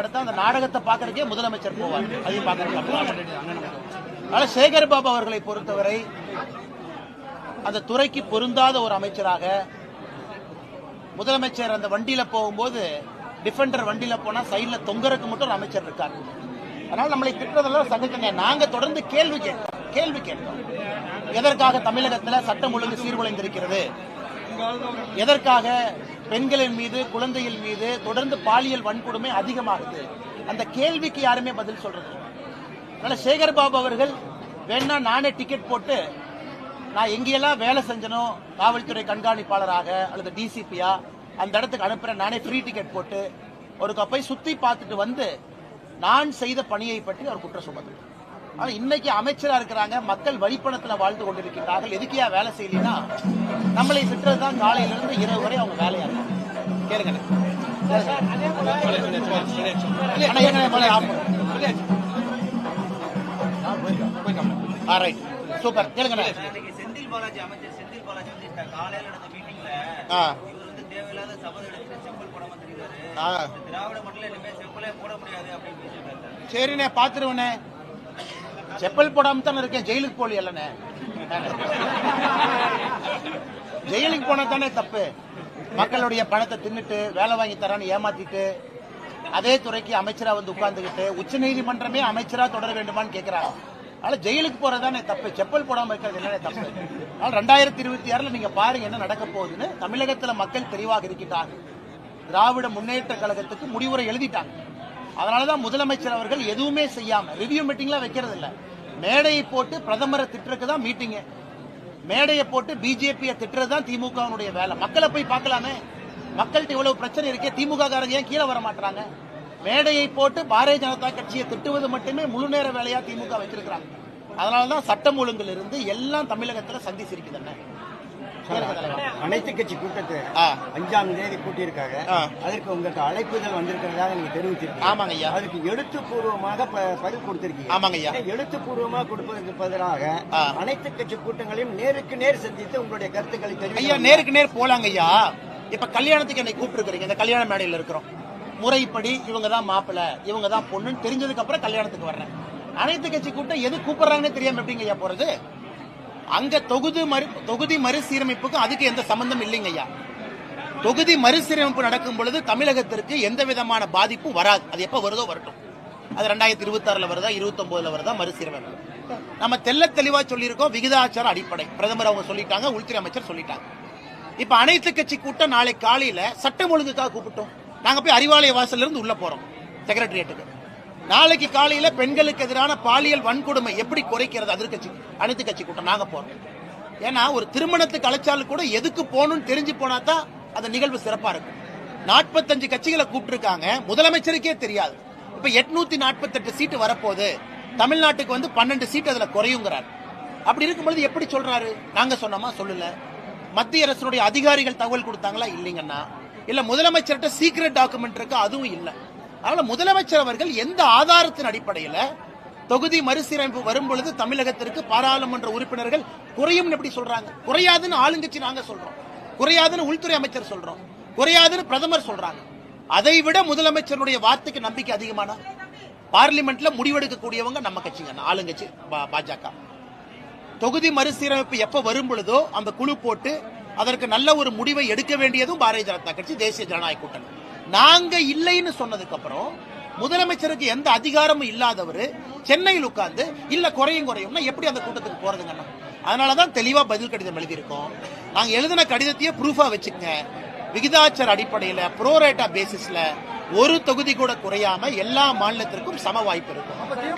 அடுத்து அந்த நாடகத்தை பார்க்கறதுக்கே முதலமைச்சர் போவார். அதையும் பார்க்கறதுக்கு சேகர் பாபு அவர்களை பொறுத்தவரை அந்த துறைக்கு பொருந்தாத ஒரு அமைச்சராக முதலமைச்சர் அந்த வண்டியில போகும்போது டிஃபெண்டர் வண்டியில போனா சைடுல தொங்கறதுக்கு மட்டும் ஒரு அமைச்சர் இருக்கார். அதனால நம்மளை திட்டுறதெல்லாம் சகஜங்க. நாங்க தொடர்ந்து கேள்வி கேள்வி கேட்டோம் எதற்காக தமிழகத்துல சட்டம் ஒழுங்கு சீர்குலைந்திருக்கிறது? எதற்காக பெண்களின் மீது குழந்தைகள் மீது தொடர்ந்து பாலியல் வன்கொடுமை அதிகமாகுது? அந்த கேள்விக்கு யாருமே பதில் சொல்றது அதனால சேகர் பாபு அவர்கள் வேணா நானே டிக்கெட் போட்டு நான் எங்கெல்லாம் வேலை செஞ்சனோ காவல்துறை கண்காணிப்பாளராக அல்லது டிசிபியா அந்த இடத்துக்கு அனுப்புறேன். நானே ஃப்ரீ டிக்கெட் போட்டு ஒரு கப்பை சுத்தி பார்த்துட்டு வந்து நான் செய்த பணியை பற்றி அவர் குற்றம் சுமத்துறார். ஆனா இன்னைக்கு அமைச்சரா இருக்கிறாங்க. மக்கள் வழிப்பணத்துல வாழ்ந்து கொண்டிருக்கிறார்கள் எதுக்கியா வேலை செய்யலைன்னா நம்மளை திட்டுறது தான் காலையில இருந்து இரவு வரை அவங்க வேலையா இருக்கும் கேளுங்க. சூப்பர். இன்னைக்கு செந்தில் பாலாஜி அமைச்சர் செந்தில் பாலாஜி வந்து காலையில நடந்த மீட்டிங்ல இவர் வந்து தேவையில்லாத சபதம் எடுத்து செப்பல் போட வந்திருக்காரு. திராவிட மட்டும் இனிமே செப்பலே போட முடியாது அப்படின்னு சரிண்ணே பாத்துருவனே செப்பல் போடாம தானே இருக்கேன் ஜெயிலுக்கு போலி இல்லனே ஜெயிலுக்கு போனா தானே தப்பு. மக்களுடைய பணத்தை தின்னுட்டு வேலை வாங்கி தரான்னு ஏமாத்திட்டு அதே துறைக்கு அமைச்சரா வந்து உட்கார்ந்துகிட்டு உச்ச நீதிமன்றமே அமைச்சரா தொடர வேண்டுமான்னு கேட்கிறாங்க அதனால ஜெயிலுக்கு போறதானே தப்பு. செப்பல் போடாம இருக்கிறது என்னன்னே தப்பு? அதனால ரெண்டாயிரத்தி இருபத்தி ஆறுல நீங்க பாருங்க என்ன நடக்க போகுதுன்னு தமிழகத்துல மக்கள் தெளிவாக இருக்கிட்டாங்க திராவிட முன்னேற்ற கழகத்துக்கு முடிவுரை எழுதிட்டாங்க. அதனாலதான் முதலமைச்சர் அவர்கள் எதுவுமே செய்யாம ரிவ்யூ மீட்டிங்லாம் வைக்கிறது இல்ல மேடையை போட்டு பிரதமரை திட்டுறதுக்கு தான் மீட்டிங் மேடையை போட்டு பிஜேபியை திட்டுறது தான் திமுகவினுடைய வேலை. மக்களை போய் பார்க்கலாமே. மக்கள்கிட்ட இவ்வளவு பிரச்சனை இருக்கே திமுக காரங்க ஏன் கீழே வர மாட்டாங்க மேடையை போட்டு பாரதிய ஜனதா கட்சியை திட்டுவது மட்டுமே முழு நேர வேலையா திமுக வச்சிருக்காங்க அதனாலதான் சட்டம் இருந்து எல்லாம் தமிழகத்துல சந்தி சிரிக்குது அனைத்து கட்சி கூட்டத்தை. அஞ்சாம் தேதி கூட்டியிருக்காங்க. அதற்கு உங்களுக்கு அழைப்புதல் வந்திருக்கிறதாக நீங்க தெரிவிச்சிருக்கீங்க. ஆமாங்க ஐயா. அதுக்கு எழுத்துப்பூர்வமாக பதில் கொடுத்திருக்கீங்க. ஆமாங்க ஐயா. எழுத்துப்பூர்வமாக கொடுப்பதற்கு பதிலாக. அனைத்து கட்சி கூட்டங்களையும் நேருக்கு நேர் சந்தித்து உங்களுடைய கருத்துக்களை ஐயா தெரிவிக்க நேருக்கு நேர் போலாங்க ஐயா. இப்ப கல்யாணத்துக்கு என்னை கூப்பிட்டுருக்கீங்க இந்த கல்யாண மேடையில இருக்கிறோம். முறைப்படி இவங்க தான் மாப்பிள்ளை இவங்க தான் பொண்ணுன்னு தெரிஞ்சதுக்கு அப்புறம் கல்யாணத்துக்கு வர்றேன். அனைத்து கட்சி கூட்டம் எது கூப்பிடுறாங்கன்னு தெரியாம எப்படிங்க ஐயா போறது? அங்க தொகுதி மறு தொகுதி மறுசீரமைப்புக்கும் அதுக்கு எந்த சம்பந்தம் இல்லைங்க ஐயா. தொகுதி மறுசீரமைப்பு நடக்கும் பொழுது தமிழகத்திற்கு எந்த விதமான பாதிப்பும் வராது. அது எப்ப வருதோ வரட்டும். அது ரெண்டாயிரத்தி இருபத்தி ஆறுல வருதா இருபத்தி ஒன்பதுல வருதா மறுசீரமைப்பு. நம்ம தெல்ல தெளிவா சொல்லியிருக்கோம் விகிதாச்சார அடிப்படை. பிரதமர் அவங்க சொல்லிட்டாங்க உள்துறை அமைச்சர் சொல்லிட்டாங்க. இப்ப அனைத்து கட்சி கூட்டம் நாளை காலையில சட்டம் ஒழுங்குக்காக கூப்பிட்டோம். நாங்க போய் அறிவாலய வாசல்ல இருந்து உள்ள போறோம் செக்ரட்டரியேட்டுக்கு நாளைக்கு காலையில பெண்களுக்கு எதிரான பாலியல் வன்கொடுமை எப்படி குறைக்கிறது? எதிர்க்கட்சி அனைத்து கட்சி கூட்டம் நாங்க போறோம். ஏன்னா ஒரு திருமணத்துக்கு அழைச்சாலும் கூட எதுக்கு போகணும்னு தெரிஞ்சு போனா தான் அந்த நிகழ்வு சிறப்பா இருக்கும். நாற்பத்தஞ்சு கட்சிகளை கூப்பிட்டுருக்காங்க. முதலமைச்சருக்கே தெரியாது. இப்ப எட்நூத்தி நாற்பத்தெட்டு சீட்டு வரப்போகுது. தமிழ்நாட்டுக்கு வந்து பன்னெண்டு சீட் அதுல குறையுங்கிறார். அப்படி இருக்கும்பொழுது எப்படி சொல்றாரு? நாங்க சொன்னோமா? சொல்லல. மத்திய அரசுடைய அதிகாரிகள் தகவல் கொடுத்தாங்களா? இல்லைங்கண்ணா இல்ல முதலமைச்சர்கிட்ட சீக்ரெட் டாக்குமெண்ட் இருக்கு? அதுவும் இல்லை. அதனால முதலமைச்சர் அவர்கள் எந்த ஆதாரத்தின் அடிப்படையில் தொகுதி மறுசீரமைப்பு வரும் பொழுது தமிழகத்திற்கு பாராளுமன்ற உறுப்பினர்கள் குறையும் எப்படி சொல்றாங்க? குறையாதுன்னு ஆளுங்கட்சி நாங்க சொல்றோம். குறையாதுன்னு உள்துறை அமைச்சர் சொல்றோம். குறையாதுன்னு பிரதமர் சொல்றாங்க. அதை விட முதலமைச்சருடைய வார்த்தைக்கு நம்பிக்கை அதிகமான? பார்லிமெண்ட்ல முடிவெடுக்கக்கூடியவங்க நம்ம கட்சிங்க ஆளுங்கட்சி பா- பாஜக. தொகுதி மறுசீரமைப்பு எப்ப வரும் பொழுதோ அந்த குழு போட்டு அதற்கு நல்ல ஒரு முடிவை எடுக்க வேண்டியதும் பாரதிய ஜனதா கட்சி தேசிய ஜனநாயக கூட்டணி. நாங்க இல்லைன்னு சொன்னதுக்கு அப்புறம் முதலமைச்சருக்கு எந்த அதிகாரமும் இல்லாதவர் சென்னையில் உட்கார்ந்து இல்ல குறையும் குறையும்னா எப்படி அந்த கூட்டத்துக்கு போறதுங்கண்ணா அதனாலதான் தெளிவா பதில் கடிதம் எழுதியிருக்கோம். நாங்க எழுதின கடிதத்தையே ப்ரூஃபா வச்சுக்கங்க. விகிதாச்சார அடிப்படையில ப்ரோரேட்டா பேசிஸ்ல ஒரு தொகுதி கூட குறையாம எல்லா மாநிலத்திற்கும் சம வாய்ப்பு இருக்கும்.